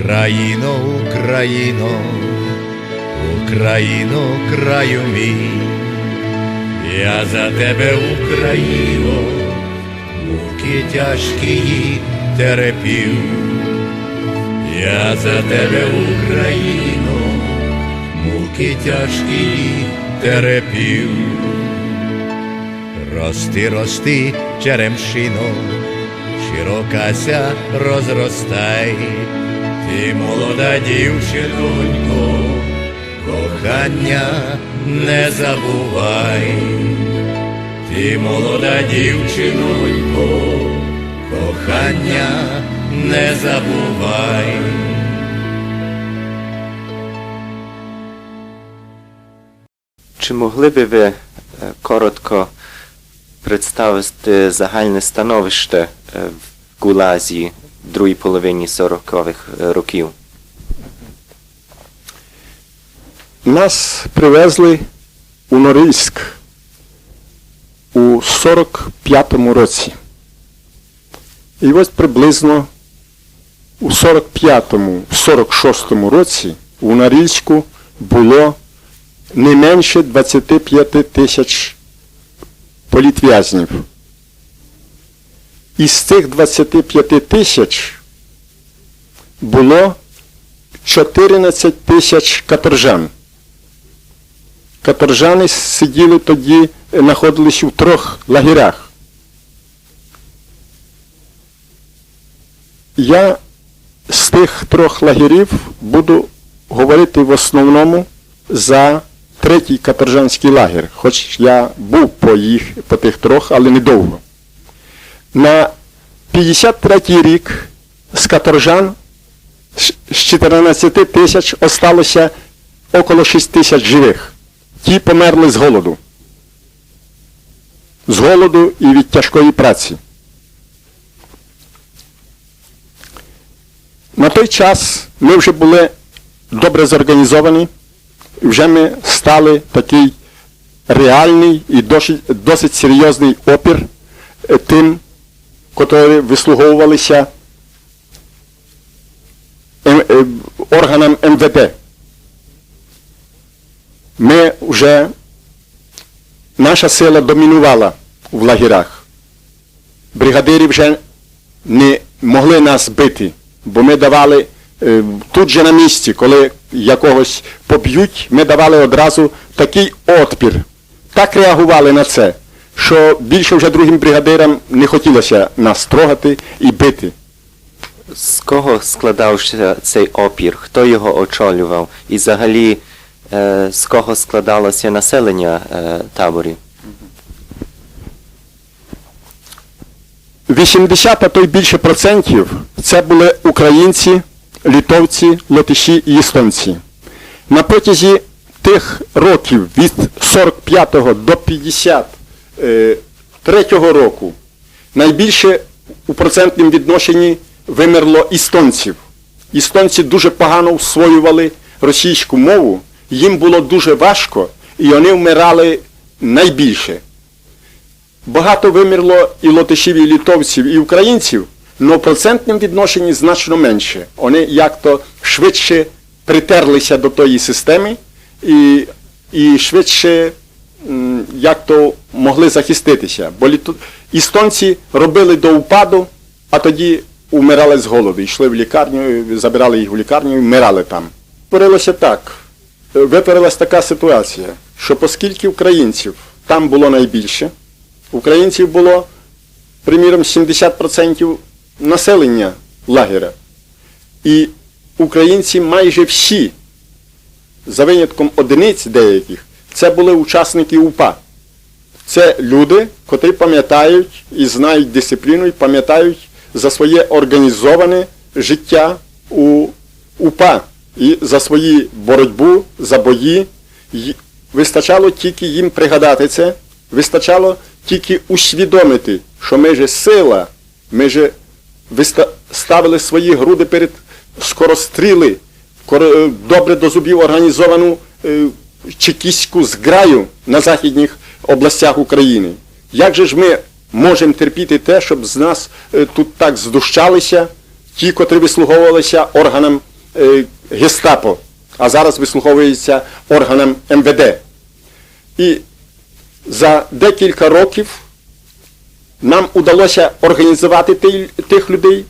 Україно, Україно, Україно, краю мій, я за тебе, Україно, муки тяжкі терпів, я за тебе, Україно, муки тяжкі терпів. Рости, рости, черемшино, широкася розростай, ти молода дівчинонько, кохання не забувай, ти молода дівчинонько, кохання не забувай. Чи могли би ви е, коротко представити загальне становище е, в Гулазі другій половині 40-х років? Нас привезли у Норильськ у 45-му році. І ось приблизно у 45-му, 46-му році у Норильську було не менше 25 тисяч політв'язнів. Із цих 25 тисяч було 14 тисяч каторжан. Каторжани сиділи тоді, знаходились у трьох лагерях. Я з тих трьох лагерів буду говорити в основному за третій каторжанський лагер, хоч я був по їх, по тих трьох, але недовго. На 53-й рік з каторжан з з 14 тисяч осталося около 6 тисяч живих. Ті померли з голоду. З голоду і від тяжкої праці. На той час ми вже були добре зорганізовані, вже ми стали такий реальний і досить, досить серйозний опір е, тим, котрі вислуговувалися е, органам МВД. Ми вже, наша сила домінувала в лагерях. Бригадири вже не могли нас бити, бо ми давали е, тут же на місці, коли якогось поб'ють, ми давали одразу такий отпір. Так реагували на це, що більше вже другим бригадирам не хотілося нас трогати і бити. З кого складався цей опір? Хто його очолював? І взагалі е, з кого складалося населення е, таборів? 80, а то й більше процентів це були українці, літовці, латиші і естонці. На протязі тих років від 45 до 53 року найбільше у процентному відношенні вимерло естонців. Естонці дуже погано всвоювали російську мову, їм було дуже важко, і вони вмирали найбільше. Багато вимерло і латишів, і літовців, і українців, але в процентному відношенні значно менше. Вони як-то швидше притерлися до тої системи і, і швидше м, як-то могли захиститися. Бо літо... істонці робили до упаду, а тоді умирали з голоду. Йшли в лікарню, забирали їх в лікарню і вмирали там. Творилося так. Е, така ситуація, що оскільки українців там було найбільше, українців було, приміром, 70% населення лагеря. І українці майже всі, за винятком одиниць деяких, це були учасники УПА. Це люди, котрі пам'ятають і знають дисципліну, і пам'ятають за своє організоване життя у УПА і за свою боротьбу, за бої. Вистачало тільки їм пригадати це, вистачало тільки усвідомити, що ми же сила, ми же ставили свої груди перед скоростріли, добре до зубів організовану е, чекістську зграю на західних областях України. Як же ж ми можемо терпіти те, щоб з нас е, тут так здущалися, ті, котрі вислуговувалися органам е, гестапо, а зараз вислуговуються органам МВД. І за декілька років нам удалося організувати тих людей,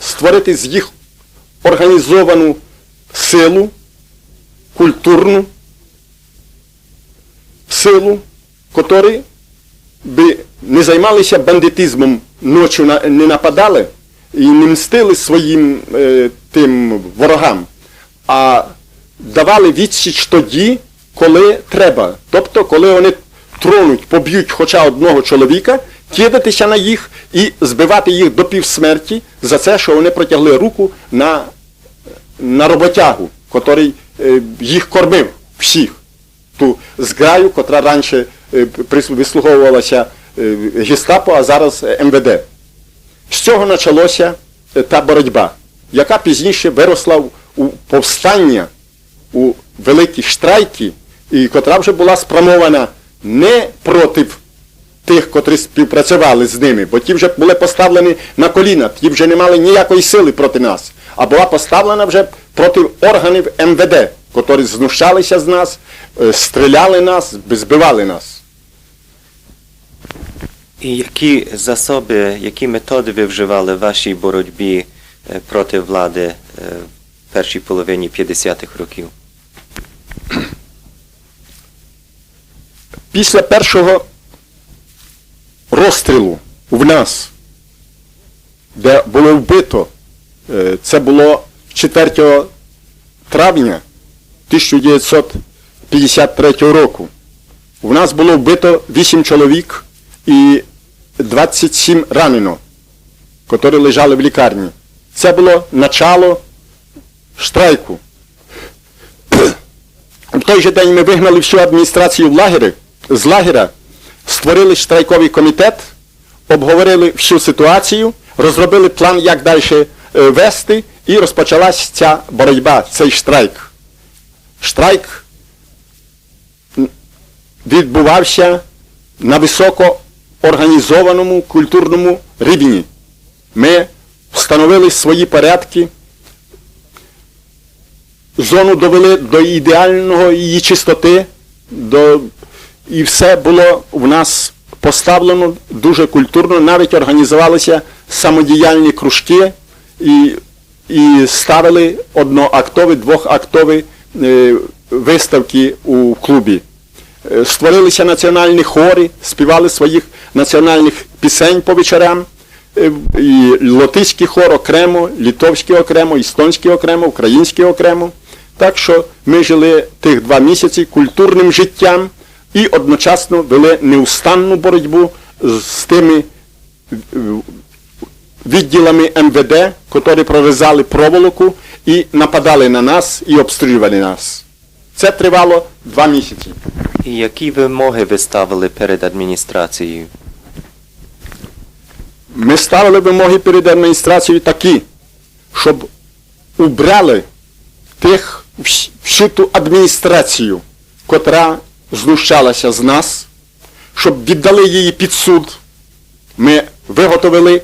створити з їх організовану силу, культурну силу, котрі би не займалися бандитизмом, ночі не нападали і не мстили своїм е, тим ворогам, а давали відсіч тоді, коли треба. Тобто, коли вони тронуть, поб'ють хоча одного чоловіка, кидатися на їх і збивати їх до півсмерті за це, що вони протягли руку на, на роботягу, котрий е, їх кормив всіх ту зграю, котра раніше е, вислуговувалася е, гестапо, а зараз е, МВД. З цього почалася та боротьба, яка пізніше виросла у повстання, у великі штрайки, і котра вже була спрямована не проти тих, котрі співпрацювали з ними, бо ті вже були поставлені на коліна, ті вже не мали ніякої сили проти нас, а була поставлена вже проти органів МВД, котрі знущалися з нас, е, стріляли нас, збивали нас. І які засоби, які методи ви вживали в вашій боротьбі е, проти влади е, в першій половині 50-х років? Після першого розстрілу в нас, де було вбито, це було 4 травня 1953 року. В нас було вбито 8 чоловік і 27 ранено, які лежали в лікарні. Це було начало штрайку. В той же день ми вигнали всю адміністрацію в лагері, з лагеря, створили штрайковий комітет, обговорили всю ситуацію, розробили план, як далі е, вести, і розпочалась ця боротьба, цей штрайк. Штрайк відбувався на високо організованому культурному рівні. Ми встановили свої порядки, зону довели до ідеального її чистоти, до... і все було в нас поставлено дуже культурно, навіть організувалися самодіяльні кружки і, і ставили одноактові, двохактові виставки у клубі. Е, Створилися національні хори, співали своїх національних пісень по вечорам. Е, І латиський хор окремо, літовський окремо, естонський окремо, український окремо. Так що ми жили тих два місяці культурним життям і одночасно вели неустанну боротьбу з тими е, відділами МВД, котрі прорізали проволоку і нападали на нас і обстрілювали нас. Це тривало два місяці. І які вимоги ви ставили перед адміністрацією? Ми ставили вимоги перед адміністрацією такі, щоб убрали тих всю ту адміністрацію, котра знущалася з нас, щоб віддали її під суд. Ми виготовили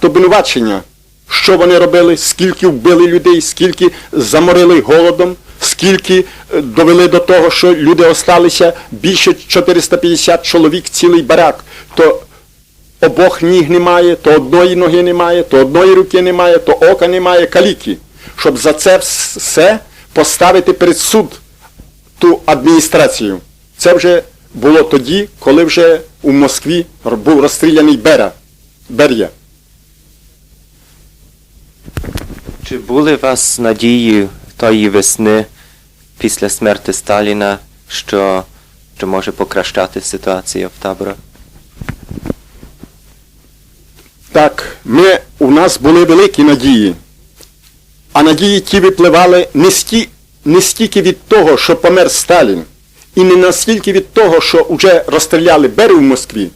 акт обвинувачення, що вони робили, скільки вбили людей, скільки заморили голодом, скільки е, довели до того, що люди осталися більше 450 чоловік, цілий барак. То обох ніг немає, то одної ноги немає, то одної руки немає, то ока немає, каліки. Щоб за це все поставити перед суд ту адміністрацію. Це вже було тоді, коли вже у Москві був розстріляний Бера, Берія. Чи були у вас надії тої весни після смерти Сталіна, що, що може покращати ситуація в таборах? Так, ми, у нас були великі надії. А надії ті випливали не, сті, не стільки від того, що помер Сталін, і не настільки від того, що вже розстріляли Беру в Москві,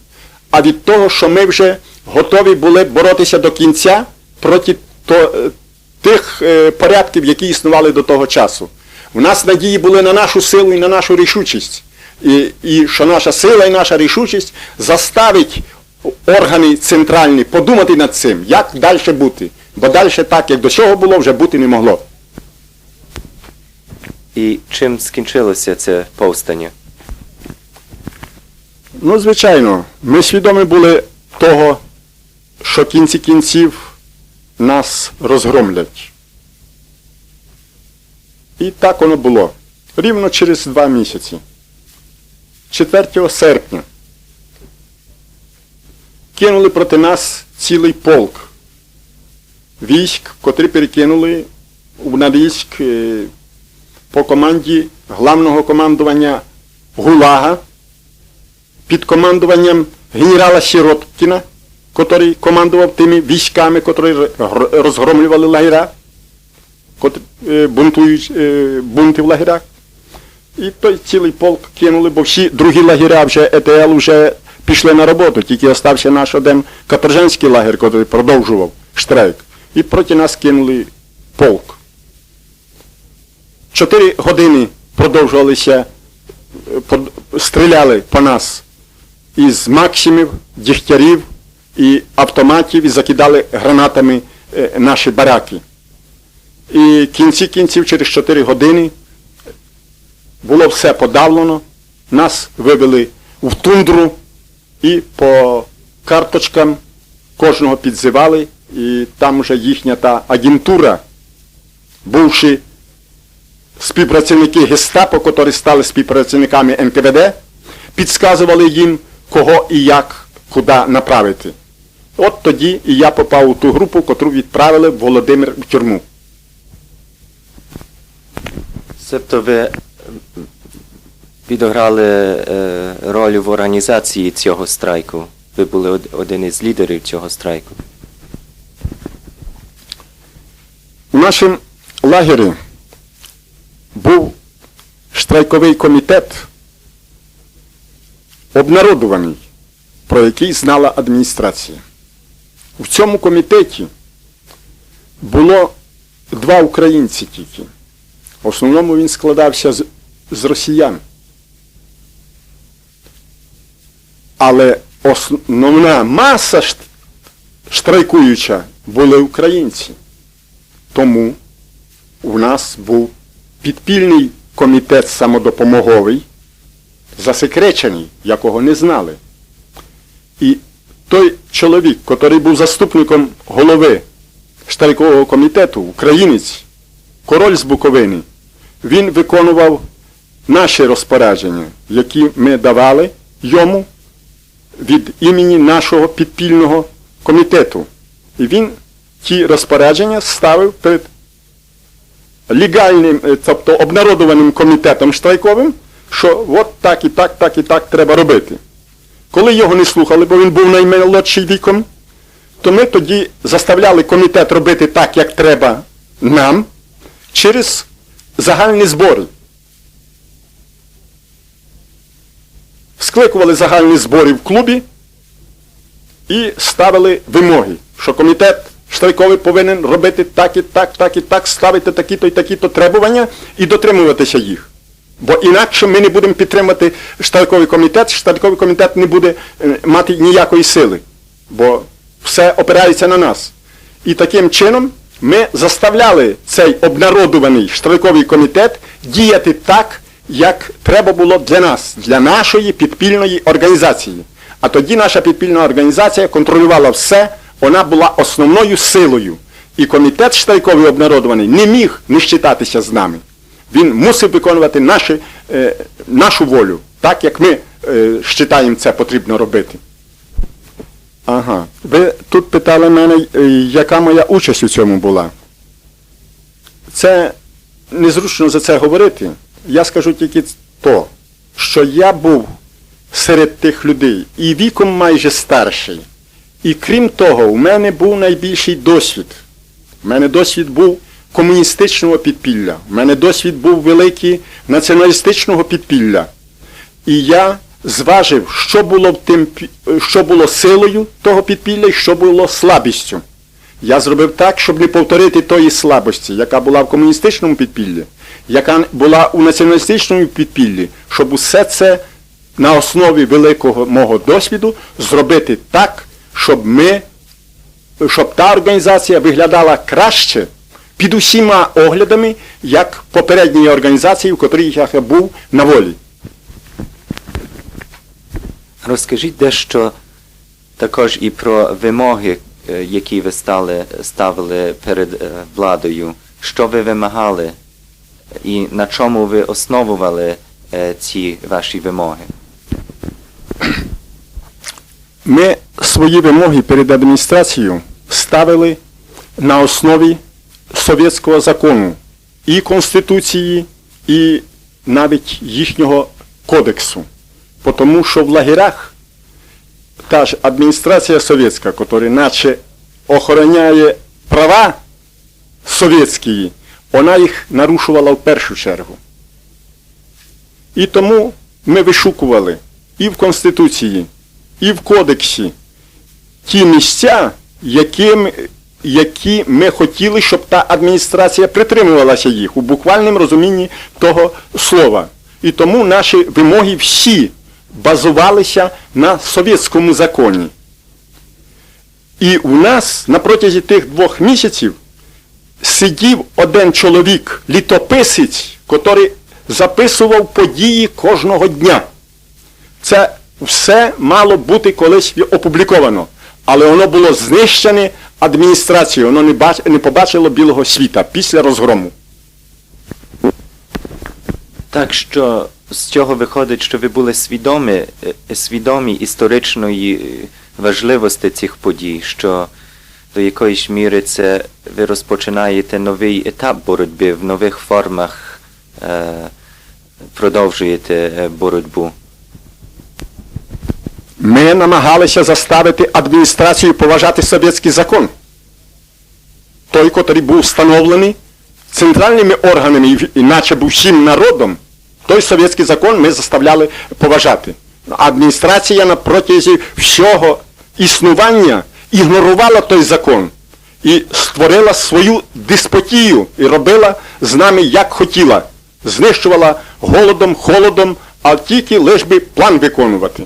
а від того, що ми вже готові були боротися до кінця проти то, е, тих е, порядків, які існували до того часу. У нас надії були на нашу силу і на нашу рішучість. І, і що наша сила і наша рішучість заставить органи центральні подумати над цим, як далі бути. Бо далі так, як до цього було, вже бути не могло. І чим скінчилося це повстання? Ну, звичайно, ми свідомі були того, що кінці кінців нас розгромлять. І так воно було. Рівно через два місяці. 4 серпня кинули проти нас цілий полк військ, котрі перекинули у наїзд е, по команді главного командування ГУЛАГа під командуванням генерала Сіроткіна, який командував тими військами, р- розгромлювали лагеря, котрі бунтують бунти в лагерях. І той цілий полк кинули, бо всі другі лагеря вже ЕТЛ вже пішли на роботу, тільки остався наш один каторжанський лагер, який продовжував штрайк. І проти нас кинули полк. Чотири години продовжувалися, стріляли по нас із максимів, дігтярів і автоматів і закидали гранатами е, наші бараки. І кінці кінців, через 4 години, було все подавлено, нас вивели в тундру і по карточкам кожного підзивали, і там вже їхня та агентура, бувши співпрацівники гестапо, які стали співпрацівниками НКВД, підказували їм, кого і як, куди направити. От тоді і я попав у ту групу, котру відправили в Володимир в тюрму. Себто ви м, відіграли е, роль в організації цього страйку. Ви були од- один із лідерів цього страйку. У нашому лагері був штрайковий комітет, обнародуваний, про який знала адміністрація. В цьому комітеті було два українці тільки. В основному він складався з, з росіян. Але основна маса штрайкуюча були українці. Тому у нас був підпільний комітет самодопомоговий, засекречений, якого не знали. І той чоловік, який був заступником голови штрайкового комітету, українець, король з Буковини, він виконував наші розпорядження, які ми давали йому від імені нашого підпільного комітету. І він ті розпорядження ставив перед легальним, е, тобто обнародованим комітетом штрайковим, що от так і так, так і так треба робити. Коли його не слухали, бо він був наймолодший віком, то ми тоді заставляли комітет робити так, як треба нам, через загальні збори. Скликували загальні збори в клубі і ставили вимоги, що комітет штрайковий повинен робити так і так, так і так, ставити такі-то і такі-то требування і дотримуватися їх. Бо інакше ми не будемо підтримувати штрайковий комітет, штрайковий комітет не буде е, мати ніякої сили, бо все опирається на нас. І таким чином ми заставляли цей обнародуваний штрайковий комітет діяти так, як треба було для нас, для нашої підпільної організації. А тоді наша підпільна організація контролювала все, вона була основною силою. І комітет штрайковий обнародований не міг не щитатися з нами. Він мусив виконувати наші, е, нашу волю, так як ми е, вважаємо це потрібно робити. Ага. Ви тут питали мене, е, яка моя участь у цьому була. Це незручно за це говорити. Я скажу тільки то, що я був серед тих людей і віком майже старший. І крім того, у мене був найбільший досвід. У мене досвід був комуністичного підпілля. У мене досвід був великий націоналістичного підпілля. І я зважив, що було, в тим, що було силою того підпілля і що було слабістю. Я зробив так, щоб не повторити тої слабості, яка була в комуністичному підпіллі, яка була у націоналістичному підпіллі, щоб усе це на основі великого мого досвіду зробити так, щоб ми щоб та організація виглядала краще під усіма оглядами, як попередні організації, в котрих я був на волі. Розкажіть дещо також і про вимоги, е, які ви стали, ставили перед е, владою. Що ви вимагали і на чому ви основували е, ці ваші вимоги? Ми свої вимоги перед адміністрацією ставили на основі совєтського закону і Конституції, і навіть їхнього кодексу. Тому що в лагерях та ж адміністрація совєтська, яка наче охороняє права совєтські, вона їх нарушувала в першу чергу. І тому ми вишукували і в Конституції, і в Кодексі ті місця, яким, які ми хотіли, щоб та адміністрація притримувалася їх у буквальному розумінні того слова. І тому наші вимоги всі базувалися на совєтському законі. І у нас на протязі тих двох місяців сидів один чоловік, літописець, який записував події кожного дня. Це все мало бути колись опубліковано, але воно було знищене адміністрацією, воно не побачило білого світа після розгрому. Так що з цього виходить, що ви були свідомі, е, свідомі історичної е, важливості цих подій, що до якоїсь міри це ви розпочинаєте новий етап боротьби в нових формах, е, продовжуєте е, боротьбу. Ми намагалися заставити адміністрацію поважати совєтський закон. Той, який був встановлений центральними органами, і- і був всім народом, той совєтський закон ми заставляли поважати. Адміністрація на протязі всього існування ігнорувала той закон і створила свою диспотію і робила з нами як хотіла. Знищувала голодом, холодом, а тільки лиш би план виконувати.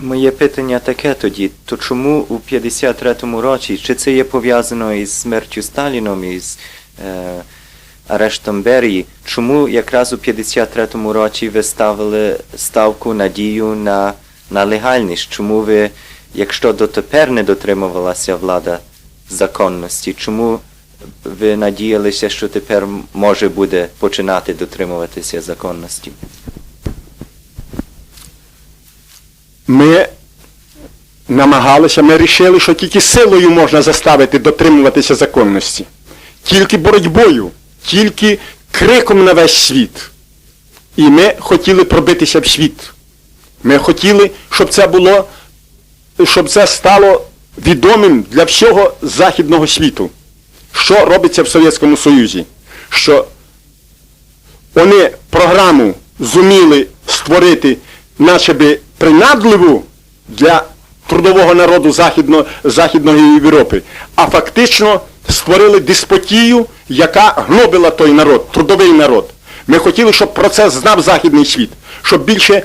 Моє питання таке тоді, то чому у 53-му році, чи це є пов'язано із смертю Сталіном, із е, арештом Берії, чому якраз у 53-му році ви ставили ставку надію на, на легальність? Чому ви, якщо дотепер не дотримувалася влада законності, чому ви надіялися, що тепер може буде починати дотримуватися законності? Ми намагалися, ми вирішили, що тільки силою можна заставити дотримуватися законності. Тільки боротьбою, тільки криком на весь світ. І ми хотіли пробитися в світ. Ми хотіли, щоб це було, щоб це стало відомим для всього західного світу, що робиться в Совєтському Союзі. Що вони програму зуміли створити начебі принадливу для трудового народу Західно, Західної Європи, а фактично створили диспотію, яка гнобила той народ, трудовий народ. Ми хотіли, щоб про це знав Західний світ, щоб більше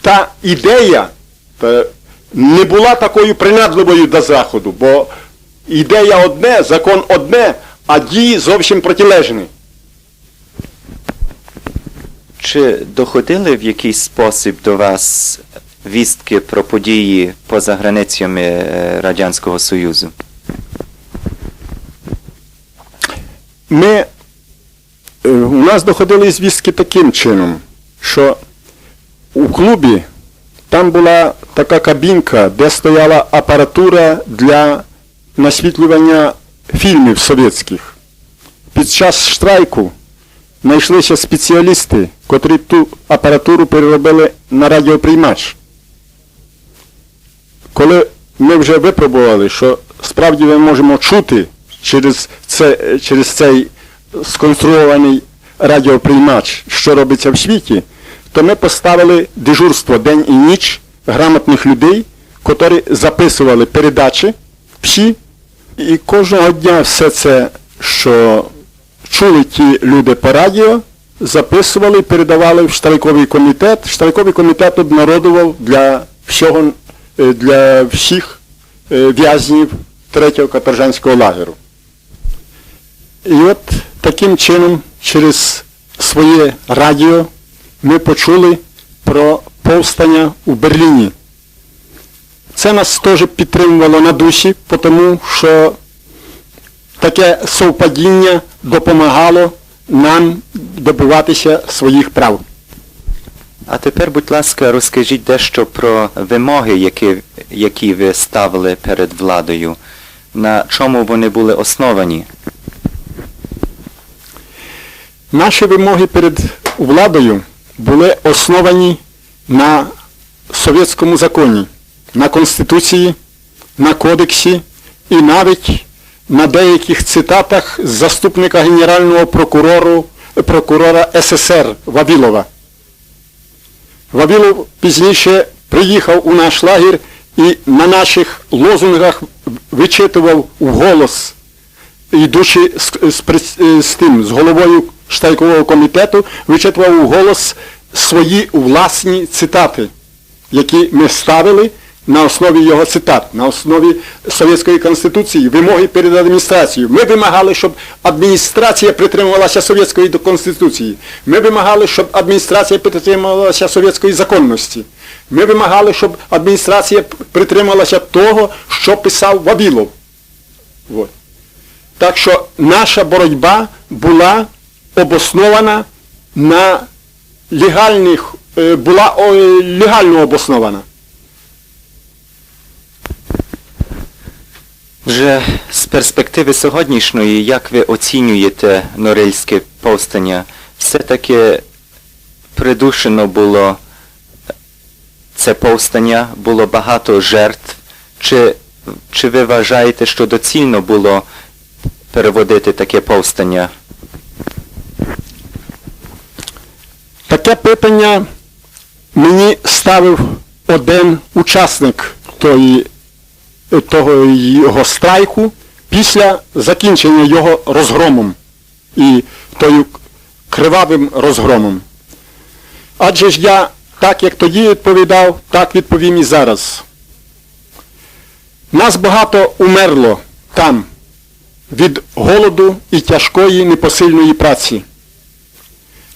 та ідея не була такою принадливою до Заходу, бо ідея одне, закон одне, а дії зовсім протилежні. Чи доходили в якийсь спосіб до вас вістки про події поза границями е, Радянського Союзу? Ми, е, у нас доходили звістки таким чином, що у клубі там була така кабінка, де стояла апаратура для насвітлювання фільмів совєтських. Під час штрайку знайшлися спеціалісти, котрі ту апаратуру переробили на радіоприймач. Коли ми вже випробували, що справді ми можемо чути через, це, через цей сконструований радіоприймач, що робиться в світі, то ми поставили дежурство день і ніч грамотних людей, котрі записували передачі всі, і кожного дня все це, що чули ті люди по радіо, записували, передавали в штайковий комітет. Штайковий комітет обнародував для всього е, для всіх е, в'язнів третього каторжанського лагеру. І от таким чином, через своє радіо, ми почули про повстання у Берліні. Це нас теж підтримувало на душі, тому що таке совпадіння допомагало нам добиватися своїх прав. А тепер, будь ласка, розкажіть дещо про вимоги, які, які ви ставили перед владою. На чому вони були основані? Наші вимоги перед владою були основані на совєтському законі, на Конституції, на кодексі і навіть на деяких цитатах заступника генерального прокурору, прокурора СССР Вавілова. Вавілов пізніше приїхав у наш лагір і на наших лозунгах вичитував вголос йдучи з, з, прис- з тим, з головою штайкового комітету, вичитував у голос свої власні цитати, які ми ставили на основі його цитат, на основі Совєтської Конституції, вимоги перед адміністрацією. Ми вимагали, щоб адміністрація притримувалася Совєтської Конституції. Ми вимагали, щоб адміністрація притримувалася совєтської законності. Ми вимагали, щоб адміністрація притрималася того, що писав Вавілов. Вот. Так що наша боротьба була обоснована на легальних, е, була легально обоснована. Вже з перспективи сьогоднішньої, як ви оцінюєте Норильське повстання? Все-таки придушено було це повстання, було багато жертв. Чи, чи ви вважаєте, що доцільно було переводити таке повстання? Таке питання мені ставив один учасник тої, того його страйку після закінчення його розгромом і тою кривавим розгромом. Адже ж я, так як тоді відповідав, так відповім і зараз. Нас багато умерло там від голоду і тяжкої непосильної праці.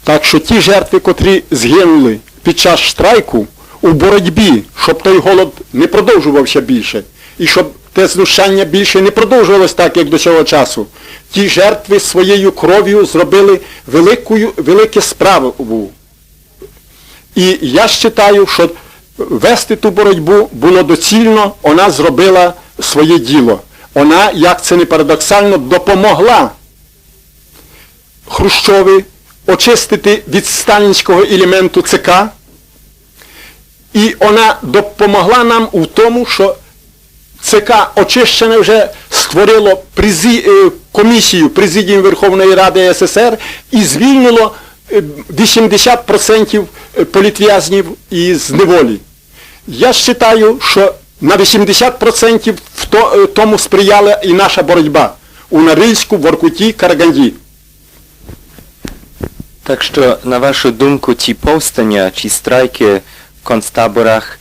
Так що ті жертви, котрі згинули під час страйку у боротьбі, щоб той голод не продовжувався більше, і щоб те знущання більше не продовжувалось так, як до цього часу, ті жертви своєю кров'ю зробили великою, велике справу. І я вважаю, що вести ту боротьбу було доцільно, вона зробила своє діло. Вона, як це не парадоксально, допомогла Хрущові очистити від сталінського елементу ЦК, і вона допомогла нам у тому, що ЦК очищене вже створило призі... е, комісію Президіум Верховної Ради СССР і звільнило е, 80% політв'язнів із неволі. Я вважаю, що на 80% в е, тому сприяла і наша боротьба у Норильську, Воркуті, Караганді. Так що, на вашу думку, ті повстання чи страйки концтаборах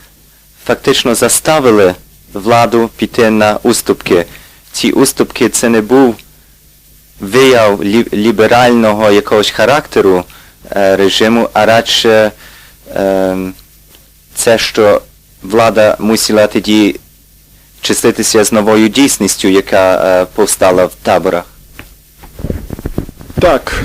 фактично заставили владу піти на уступки. Ці уступки це не був вияв лі- ліберального якогось характеру е, режиму, а радше ем, це, що влада мусила тоді числитися з новою дійсністю, яка е, повстала в таборах. Так,